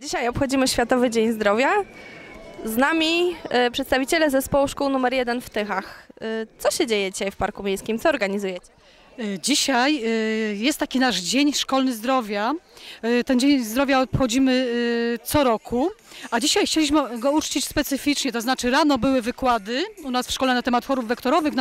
Dzisiaj obchodzimy Światowy Dzień Zdrowia. Z nami e, przedstawiciele zespołu szkół numer 1 w Tychach. E, co się dzieje dzisiaj w Parku Miejskim? Co organizujecie? Y, Dzisiaj y, jest taki nasz Dzień Szkolny Zdrowia. Y, Ten Dzień Zdrowia obchodzimy co roku, a dzisiaj chcieliśmy go uczcić specyficznie, to znaczy rano były wykłady u nas w szkole na temat chorób wektorowych,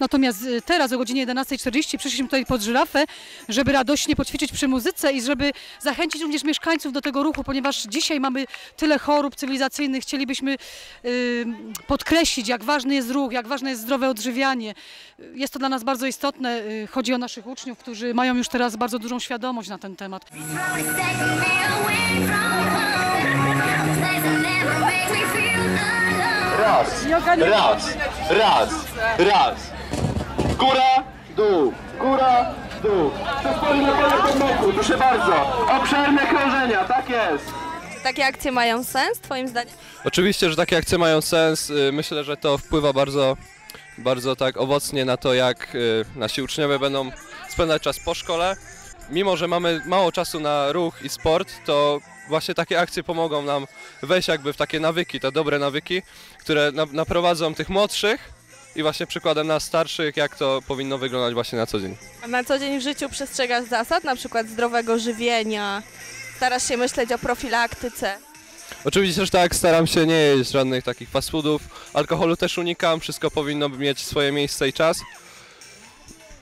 natomiast teraz o godzinie 11.40 przyszliśmy tutaj pod żyrafę, żeby radośnie poćwiczyć przy muzyce i żeby zachęcić również mieszkańców do tego ruchu, ponieważ dzisiaj mamy tyle chorób cywilizacyjnych, chcielibyśmy podkreślić, jak ważny jest ruch, jak ważne jest zdrowe odżywianie. Jest to dla nas bardzo istotne. Chodzi o naszych uczniów, którzy mają już teraz bardzo dużą świadomość na ten temat. Raz, raz, raz, raz. Góra, dół, góra, dół. Przez powinno pole podnoku, proszę bardzo. Obszerne krążenia, tak jest. Takie akcje mają sens, Twoim zdaniem? Oczywiście, że takie akcje mają sens. Y, Myślę, że to wpływa bardzo, bardzo tak owocnie na to, jak y, nasi uczniowie będą spędzać czas po szkole. Mimo, że mamy mało czasu na ruch i sport, to właśnie takie akcje pomogą nam wejść jakby w takie nawyki, te dobre nawyki, które na, naprowadzą tych młodszych i właśnie przykładem nas starszych, jak to powinno wyglądać właśnie na co dzień. A na co dzień w życiu przestrzegasz zasad, na przykład zdrowego żywienia? Starasz się myśleć o profilaktyce? Oczywiście, że tak, staram się nie jeść żadnych takich fast foodów. Alkoholu też unikam, wszystko powinno mieć swoje miejsce i czas.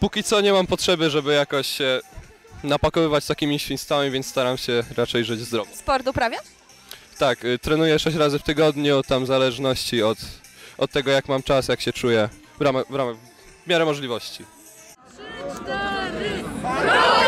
Póki co nie mam potrzeby, żeby jakoś się napakowywać takimi świństwami, więc staram się raczej żyć zdrowo. Sport uprawiasz? Tak, y, trenuję 6 razy w tygodniu, tam w zależności od, od tego jak mam czas, jak się czuję, w ramach, w ramach w miarę możliwości. Raz,